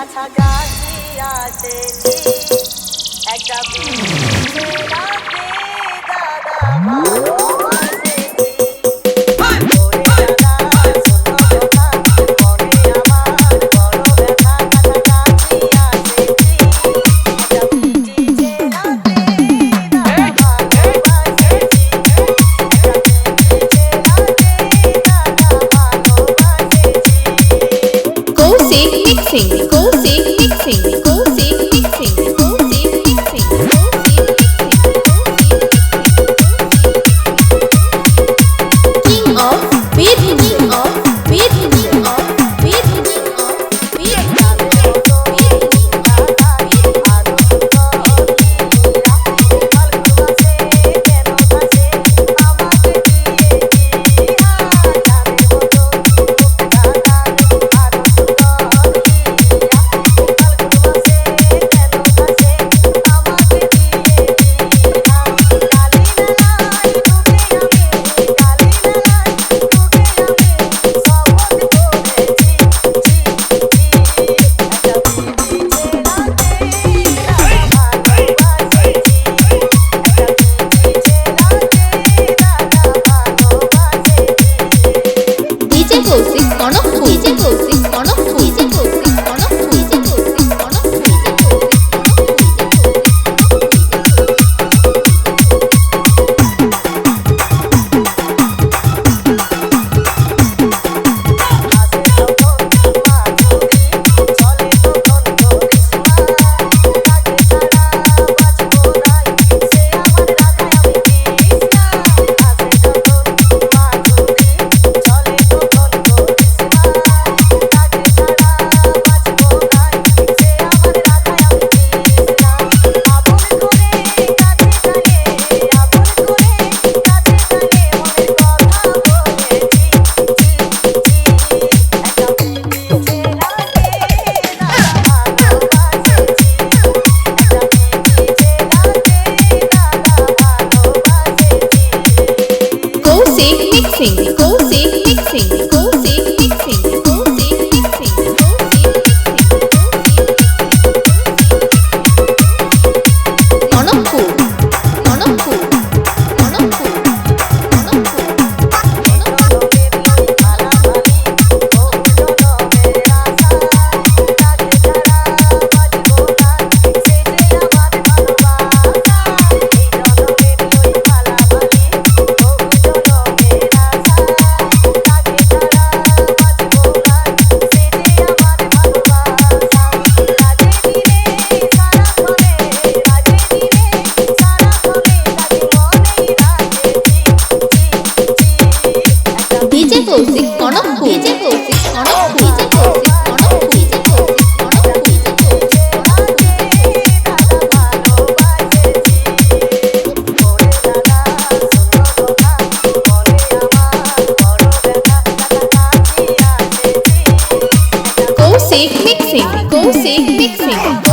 কাছাকাছি আসেনি একটা রাতে দাদা ভালো see Singh DJ Ghost is one of who? DJ Ghost is one of who? DJ Kosek Mixing. Go Kosek Mixing.